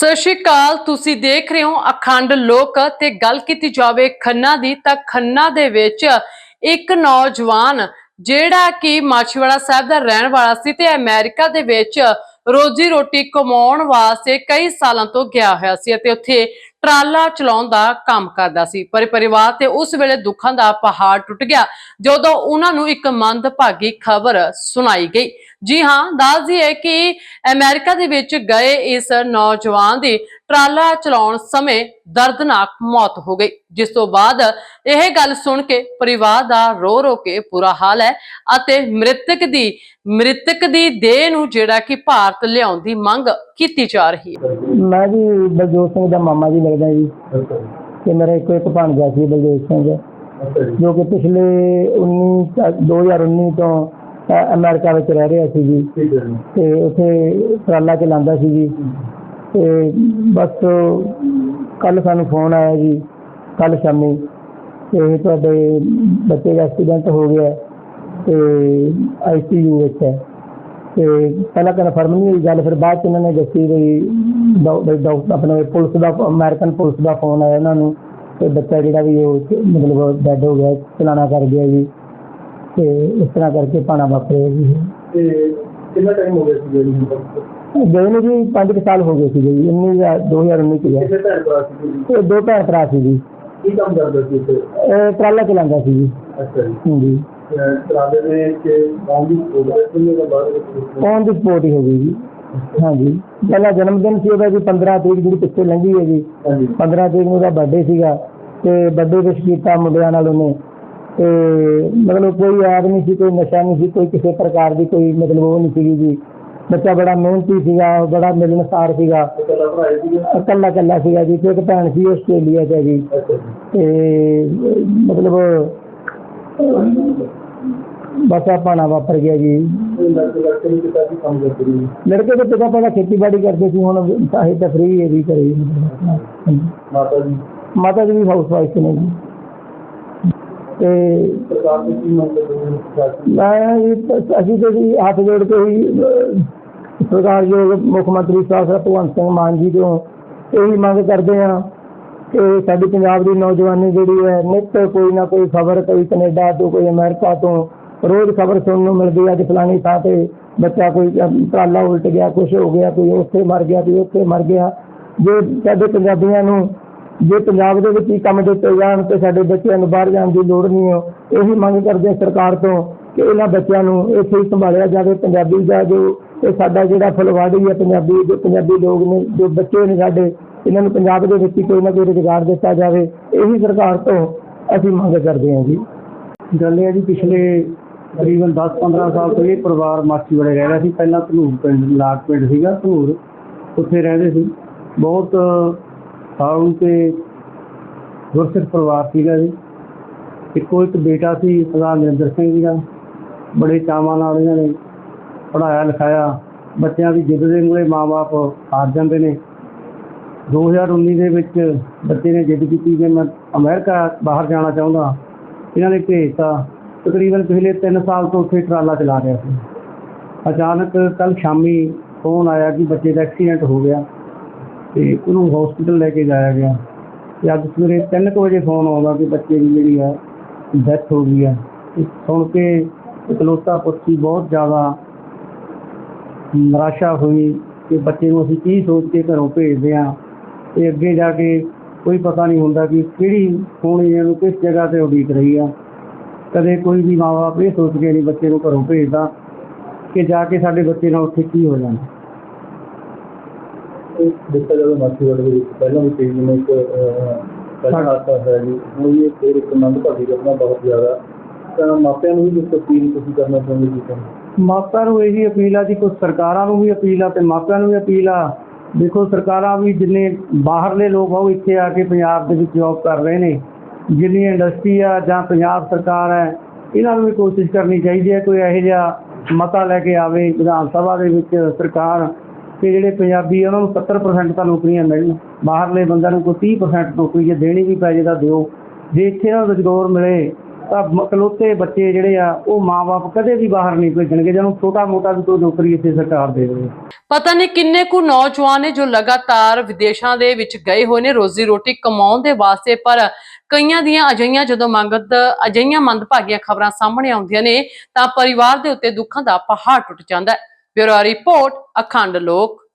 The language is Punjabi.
ਸਤਿ ਸ਼੍ਰੀ ਅਕਾਲ, ਤੁਸੀਂ ਦੇਖ ਰਹੇ ਹੋ ਅਖੰਡ ਲੋਕ ਤੇ ਗੱਲ ਕੀਤੀ ਜਾਵੇ ਖੰਨਾ ਦੀ, ਤਾਂ ਖੰਨਾ ਦੇ ਵਿੱਚ ਇੱਕ ਨੌਜਵਾਨ ਜਿਹੜਾ ਕਿ ਮਾਛੀਵਾੜਾ ਸਾਹਿਬ ਦਾ ਰਹਿਣ ਵਾਲਾ ਸੀ ਤੇ ਅਮਰੀਕਾ ਦੇ ਵਿੱਚ ਰੋਜੀ ਰੋਟੀ ਕਮਾਉਣ ਵਾਸਤੇ ਕਈ ਸਾਲਾਂ ਤੋਂ ਗਿਆ ਹੋਇਆ ਸੀ ਅਤੇ ਉੱਥੇ ਟਰਾਲਾ ਚਲਾਉਣ ਦਾ ਕੰਮ ਕਰਦਾ ਸੀ। ਪਰ ਪਰਿਵਾਰ ਤੇ ਉਸ ਵੇਲੇ ਦੁੱਖਾਂ ਦਾ ਪਹਾੜ ਟੁੱਟ ਗਿਆ, ਜਦੋਂ ਉਹਨਾਂ ਨੂੰ ਇੱਕ ਮੰਦਭਾਗੀ ਖਬਰ ਸੁਣਾਈ ਗਈ। ਜੀ ਹਾਂ ਦੱਸ ਦਈਏ ਕਿ ਅਮਰੀਕਾ ਦੇ ਵਿੱਚ ਗਏ ਇਸ ਨੌਜਵਾਨ ਦੀ ਟਰਾਲਾ ਚਲਾਉਣ ਸਮੇਂ ਦਰਦਨਾਕ ਮੌਤ ਹੋ ਗਈ। ਜਿਸ ਤੋਂ ਬਾਅਦ ਇਹ ਗੱਲ ਸੁਣ ਕੇ ਪਰਿਵਾਰ ਦਾ ਰੋ ਰੋ ਕੇ ਬੁਰਾ ਹਾਲ ਹੈ ਅਤੇ ਮ੍ਰਿਤਕ ਦੀ ਮ੍ਰਿਤਕ ਦੀ ਦੇਹ ਨੂੰ ਜਿਹੜਾ ਕਿ ਭਾਰਤ ਲਿਆਉਣ ਦੀ ਮੰਗ ਕੀਤੀ ਜਾ ਰਹੀ ਹੈ। ਮੈਂ ਜੀ ਬਲਜੋਤ ਸਿੰਘ ਦਾ ਮਾਮਾ ਜੀ ਲੱਗਦਾ ਜੀ। ਤੇ ਮੇਰਾ ਇੱਕੋ ਇੱਕ ਭਾਣਜਾ ਸੀ ਬਲਜੋਤ ਸਿੰਘ। ਜੀ। ਕਿ ਪਿਛਲੇ 19 ਚ- 2019 ਤੋਂ ਅਮਰੀਕਾ ਵਿੱਚ ਰਹਿ ਰਿਹਾ ਸੀ ਜੀ। ਤੇ ਉੱਥੇ ਟਰਾਲਾ ਚਲਾਉਂਦਾ ਸੀ ਜੀ। ਤੇ ਬਸ ਕੱਲ ਸਾਨੂੰ ਫੋਨ ਆਇਆ ਜੀ ਕੱਲ ਸ਼ਾਮੀ। ਤੇ ਤੁਹਾਡੇ ਬੱਚੇ ਦਾ ਐਕਸੀਡੈਂਟ ਹੋ ਗਿਆ ਤੇ ਆਈਸੀਯੂ ਵਿੱਚ ਹੈ। ਤੇ ਪਹਿਲਾਂ ਕਨਫਰਮ ਨਹੀਂ ਹੋਈ ਗੱਲ, ਫਿਰ ਬਾਅਦ ਚ ਇਹਨਾਂ ਨੇ ਦੱਸੀ ਵੀ ਡਾਕ- ਵੀ ਡਾਕ- ਆਪਣੇ ਪੁਲਿਸ ਦਾ ਅਮਰੀਕਨ ਪੁਲਿਸ ਦਾ ਫੋਨ ਆਇਆ ਇਹਨਾਂ ਨੂੰ ਤੇ ਬੱਚਾ ਜਿਹੜਾ ਵੀ ਉਹ ਮਤਲਬ ਡੈਡ ਹੋ ਗਿਆ, ਚਲਾਣਾ ਕਰ ਗਿਆ ਜੀ। ਤੇ ਇਸ ਤਰ੍ਹਾਂ ਕਰਕੇ ਪਾਣਾ ਵਾਪਰਿਆ ਜੀ। ਤੇ ਕਿੰਨਾ ਟਾਈਮ ਹੋ ਗਿਆ ਸੀ ਜਿਹੜੀ ਗਏ ਨੂੰ ਜੀ 5 ਸਾਲ ਹੋ ਗਏ ਸੀ ਜੀ 19 ਜਾਂ 2019 ਚ ਗਿਆ ਇਹ ਦੋ ਭੈਣ ਭਰਾ ਸੀ ਜੀ। ਕੀ ਕੰਮ ਕਰਦੇ ਸੀ ਉੱਥੇ ਇਹ ਟਰਾਲਾ ਚਲਾਉਂਦਾ ਸੀ ਜੀ। ਅੱਛਾ ਜੀ। ਹਾਂਜੀ। ਤਰਾਦੇ ਦੇ ਵਿੱਚ ਔਨ ਦੀ ਸਪੋਰਟ ਹੀ ਹੋ ਗਈ ਜੀ। ਹਾਂਜੀ। ਪਹਿਲਾ ਜਨਮ ਦਿਨ ਸੀ ਉਹਦਾ ਜੀ 15 ਤਰੀਕ ਜਿਹੜੀ ਪਿੱਛੇ ਲੰਘੀ ਹੈ ਜੀ। ਹਾਂਜੀ। 15 ਤਰੀਕ ਨੂੰ ਉਹਦਾ ਬਰਥਡੇ ਸੀਗਾ। ਤੇ ਬਰਥਡੇ ਵਿਸ਼ ਕੀਤਾ ਮੁੰਡਿਆਂ ਨਾਲ ਉਹਨੇ। ਤੇ ਮਤਲਬ ਕੋਈ ਆਦ ਨਹੀਂ ਸੀ ਕੋਈ ਨਸ਼ਾ ਨਹੀਂ ਸੀ ਕੋਈ ਕਿਸੇ ਪ੍ਰਕਾਰ ਦੀ ਕੋਈ ਮਤਲਬ ਉਹ ਨਹੀਂ ਸੀਗੀ ਜੀ। ਬੱਚਾ ਬੜਾ ਮਿਹਨਤੀ ਸੀਗਾ ਬੜਾ ਮਿਲਣਸਾਰ ਸੀਗਾ। ਇਕੱਲਾ ਭਰਾ ਹੀ ਸੀਗਾ ਇਕੱਲਾ ਇਕੱਲਾ ਸੀਗਾ ਜੀ ਤੇ ਇੱਕ ਭੈਣ ਸੀ ਆਸਟ੍ਰੇਲੀਆ 'ਚ ਹੈ ਜੀ। ਅੱਛਾ ਜੀ ਤੇ ਮਤਲਬ ਬਸ ਆ ਪਾਣਾ ਵਾਪਰ ਗਿਆ ਜੀ। ਇਹ ਲੜਕੇ ਲੜਕੇ ਨੂੰ ਕਿਤਾ ਕੀ ਕੰਮ ਕਰਦੇ ਸੀ ਲੜਕੇ ਦੇ ਪਿਤਾ ਪਹਿਲਾਂ ਖੇਤੀਬਾੜੀ ਕਰਦੇ ਸੀ ਹੁਣ ਸਾਹਿਤ ਤਾਂ ਫ੍ਰੀ ਹੈ ਵੀ ਕਰੇ ਹਾਂਜੀ। ਮਾਤਾ ਜੀ। ਮਾਤਾ ਜੀ ਵੀ ਹਾਊਸ ਵਾਈਫ ਨੇ ਜੀ। ਤੇ ਸਰਕਾਰ ਦੀ ਕੀ ਮੰਗ ਕਰਦੇ ਹੋ ਸਰਕਾਰ ਦੀ? ਮੈਂ ਜੀ- ਅਸੀਂ ਤੇ ਜੀ ਹੱਥ ਜੋੜ ਕੇ ਹੀ ਅਹ, ਸਰਕਾਰਯੋਗ ਮੁੱਖ ਮੰਤਰੀ ਸਾਹਿਬ ਭਗਵੰਤ ਸਿੰਘ ਮਾਨ ਜੀ ਤੋਂ ਇਹੀ ਮੰਗ ਕਰਦੇ ਹਾਂ ਕਿ ਸਾਡੀ ਪੰਜਾਬ ਦੀ ਨੌਜਵਾਨੀ ਜਿਹੜੀ ਹੈ ਨਿੱਤ ਕੋਈ ਨਾ ਕੋਈ ਖਬਰ ਕੋਈ ਕੈਨੇਡਾ ਤੋਂ ਕੋਈ ਅਮਰੀਕਾ ਤੋਂ ਰੋਜ਼ ਖਬਰ ਸੁਣਨ ਨੂੰ ਮਿਲਦੀ ਹੈ ਕਿ ਫਲਾਣੀ ਥਾਂ ਤੇ ਬੱਚਾ ਕੋਈ ਟਰਾਲਾ ਉਲਟ ਗਿਆ ਕੁਝ ਹੋ ਗਿਆ ਕੋਈ ਉੱਥੇ ਮਰ ਗਿਆ ਕੋਈ ਉੱਥੇ ਮਰ ਗਿਆ। ਜੇ ਸਾਡੇ ਪੰਜਾਬੀਆਂ ਨੂੰ ਜੇ ਪੰਜਾਬ ਦੇ ਵਿੱਚ ਹੀ ਕੰਮ ਦਿੱਤੇ ਜਾਣ ਤੇ ਸਾਡੇ ਬੱਚਿਆਂ ਨੂੰ ਬਾਹਰ ਜਾਣ ਦੀ ਲੋੜ ਨਹੀਂ ਹੋ ਇਹੀ ਮੰਗ ਕਰਦੇ ਸਰਕਾਰ ਤੋਂ ਕਿ ਇਹਨਾਂ ਬੱਚਿਆਂ ਨੂੰ ਇੱਥੇ ਹੀ ਸੰਭਾਲਿਆ ਜਾਵੇ ਪੰਜਾਬੀ ਦਾ ਜੋ ਇਹ ਸਾਡਾ ਜਿਹੜਾ ਫੁਲਵਾੜੀ ਹੈ, ਪੰਜਾਬੀ ਜੋ ਪੰਜਾਬੀ ਲੋਕ ਨੇ, ਜੋ ਬੱਚੇ ਨੇ ਸਾਡੇ, ਇਹਨਾਂ ਨੂੰ ਪੰਜਾਬ ਦੇ ਵਿੱਚ ਕੋਈ ਨਾ ਕੋਈ ਰੁਜ਼ਗਾਰ ਦਿੱਤਾ ਜਾਵੇ, ਇਹੀ ਸਰਕਾਰ ਤੋਂ ਅਸੀਂ ਮੰਗ ਕਰਦੇ ਹਾਂ ਜੀ। ਗੱਲ ਇਹ ਹੈ ਜੀ, ਪਿਛਲੇ ਤਕਰੀਬਨ 10-15 ਸਾਲ ਤੋਂ ਇਹ ਪਰਿਵਾਰ ਮਾਛੀਵਾੜੇ ਰਹਿ ਰਿਹਾ ਸੀ। ਪਹਿਲਾਂ ਧਨੂਰ ਪਿੰਡ, ਲਾਟ ਪਿੰਡ ਸੀਗਾ, ਧਨੂਰ। ਉੱਥੇ ਰਹਿੰਦੇ ਸੀ। ਬਹੁਤ ਸਾਰੂ ਤੇ ਗੁਰਸਿੱਖ ਪਰਿਵਾਰ ਸੀਗਾ ਜੀ। ਇੱਕੋ ਇੱਕ ਬੇਟਾ ਸੀ, ਸਰਦਾਰ ਨਰਿੰਦਰ ਸਿੰਘ ਜੀ ਦਾ ਬੜੇ ਚਾਵਾਂ ਨਾਲ ਇਹਨਾਂ ਨੇ ਪੜਾਇਆ ਲਿਖਾਇਆ, ਬੱਚਿਆਂ ਦੀ ਜਿੱਦ ਦੇ ਮੂਹਰੇ ਮਾਪੇ ਹਾਰ ਜਾਂਦੇ ਨੇ। 2019 ਦੇ ਵਿੱਚ ਬੱਚੇ ਨੇ ਜਿੱਦ ਕੀਤੀ ਕਿ ਮੈਂ ਅਮਰੀਕਾ ਬਾਹਰ ਜਾਣਾ ਚਾਹੁੰਦਾ। ਇਹਨਾਂ ਨੇ ਭੇਜਤਾ। ਤਕਰੀਬਨ ਪਿਛਲੇ 3 ਸਾਲ ਤੋਂ ਉੱਥੇ ਟਰਾਲਾ ਚਲਾ ਰਿਹਾ ਸੀ। ਅਚਾਨਕ ਕੱਲ ਸ਼ਾਮੀ ਫੋਨ ਆਇਆ ਕਿ ਬੱਚੇ ਦਾ ਐਕਸੀਡੈਂਟ ਹੋ ਗਿਆ ਤੇ ਉਹਨੂੰ ਹਸਪੀਟਲ ਲੈ ਕੇ ਜਾਇਆ ਗਿਆ। ਤੇ ਅੱਜ ਸਵੇਰੇ 3 ਵਜੇ ਫੋਨ ਆਉਂਦਾ ਕਿ ਬੱਚੇ ਦੀ ਜਿਹੜੀ ਹੈ ਡੈਥ ਹੋ ਗਈ ਹੈ ਸੁਣ ਕੇ ਇਕਲੌਤਾ ਪੁੱਤੀ ਬਹੁਤ ਜ਼ਿਆਦਾ ਨਿਰਾਸ਼ਾ ਹੋਈ ਕਿ ਬੱਚੇ ਨੂੰ ਅਸੀਂ ਕੀ ਸੋਚ ਕੇ ਘਰੋਂ ਭੇਜਦੇ ਹਾਂ ਤੇ ਅੱਗੇ ਜਾ ਕੇ ਕੋਈ ਪਤਾ ਨਹੀਂ ਹੁੰਦਾ ਕਿ ਕਿਹੜੀ ਹੋਣੀ ਇਹਨੂੰ ਕਿਸ ਜਗ੍ਹਾ ਤੇ ਉਡੀਕ ਰਹੀ ਆ। ਕਦੇ ਕੋਈ ਵੀ ਮਾਂ-ਬਾਪ ਇਹ ਸੋਚ ਕੇ ਨਹੀਂ ਬੱਚੇ ਨੂੰ ਘਰੋਂ ਭੇਜਦਾ ਕਿ ਜਾ ਕੇ ਸਾਡੇ ਬੱਚੇ ਨਾਲ ਉੱਥੇ ਕੀ ਹੋ ਜਾਣਾ। ਦੇਖਿਆ ਜਾਵੇ ਮਾਛੀਵਾੜੇ ਦੇ ਵਿੱਚ ਪਹਿਲਾਂ ਵੀ ਕਈ ਦਿਨ ਇੱਕ ਪਹਿਲਾਂ ਹਾਦਸਾ ਹੋਇਆ ਜੀ ਹੁਣ ਵੀ ਇੱਕ ਮੰਦ ਭਾਗੀ ਘਟਨਾ ਬਹੁਤ ਜ਼ਿਆਦਾ ਤਾਂ ਮਾਪਿਆਂ ਨੂੰ ਵੀ ਕੁਝ ਅਪੀਲ ਤੁਸੀਂ ਕਰਨਾ ਚਾਹੁੰਦੇ ਜੀ ਮਾਪਿਆਂ ਨੂੰ ਇਹੀ ਅਪੀਲ ਆ ਜੀ ਕੁਝ ਸਰਕਾਰਾਂ ਨੂੰ ਵੀ ਅਪੀਲ ਆ ਤੇ ਮਾਪਿਆਂ ਨੂੰ ਵੀ ਅਪੀਲ ਆ। ਦੇਖੋ ਸਰਕਾਰਾਂ ਵੀ ਜਿੰਨੇ ਬਾਹਰਲੇ ਲੋਕ ਆ, ਉਹ ਇੱਥੇ ਆ ਕੇ ਪੰਜਾਬ ਦੇ ਵਿੱਚ ਜੌਬ ਕਰ ਰਹੇ ਨੇ। ਜਿੰਨੀ ਇੰਡਸਟਰੀ ਆ ਜਾਂ ਪੰਜਾਬ ਸਰਕਾਰ ਹੈ, ਇਹਨਾਂ ਨੂੰ ਵੀ ਕੋਸ਼ਿਸ਼ ਕਰਨੀ ਚਾਹੀਦੀ ਹੈ, ਕੋਈ ਇਹੋ ਜਿਹਾ ਮਤਾ ਲੈ ਕੇ ਆਵੇ ਵਿਧਾਨ ਸਭਾ ਦੇ ਵਿੱਚ ਸਰਕਾਰ ਕਿ ਜਿਹੜੇ ਪੰਜਾਬੀ ਆ, ਉਹਨਾਂ ਨੂੰ 70% ਤਾਂ ਨੌਕਰੀਆਂ ਮਿਲਣ। ਬਾਹਰਲੇ ਬੰਦਿਆਂ ਨੂੰ ਕੋਈ 30% ਨੌਕਰੀ ਜੇ ਦੇਣੀ ਵੀ ਪੈ ਜੇ ਤਾਂ ਦਿਓ। ਜੇ ਇੱਥੇ ਨਾ ਰੁਜ਼ਗਾਰ ਮਿਲੇ ਤਾਂ ਇਕਲੌਤੇ ਬੱਚੇ ਜਿਹੜੇ ਆ, ਉਹ ਮਾਪੇ ਕਦੇ ਵੀ ਬਾਹਰ ਨਹੀਂ ਭੇਜਣਗੇ ਜਦੋਂ ਛੋਟਾ ਮੋਟਾ ਵੀ ਕੋਈ ਨੌਕਰੀ ਇੱਥੇ ਸਰਕਾਰ ਦੇਵੇ। ਪਤਾ ਨਹੀਂ ਕਿੰਨੇ ਕੁ ਨੌਜਵਾਨ ਨੇ ਜੋ ਲਗਾਤਾਰ ਵਿਦੇਸ਼ਾਂ ਦੇ ਵਿੱਚ ਗਏ ਹੋਏ ਨੇ, ਰੋਜ਼ੀ ਰੋਟੀ ਕਮਾਉਣ ਦੇ ਵਾਸਤੇ, ਪਰ ਕਈਆਂ ਦੀਆਂ ਅਜਿਹੀਆਂ ਜਦੋਂ ਮੰਗਤ ਅਜਿਹੀਆਂ ਮੰਦਭਾਗੀਆਂ ਖਬਰਾਂ ਸਾਹਮਣੇ ਆਉਂਦੀਆਂ ਨੇ, ਤਾਂ ਪਰਿਵਾਰ ਦੇ ਉੱਤੇ ਦੁੱਖਾਂ ਦਾ ਪਹਾੜ ਟੁੱਟ ਜਾਂਦਾ ਹੈ। ਬਿਊਰੋ ਰਿਪੋਰਟ, ਅਖੰਡ ਲੋਕ।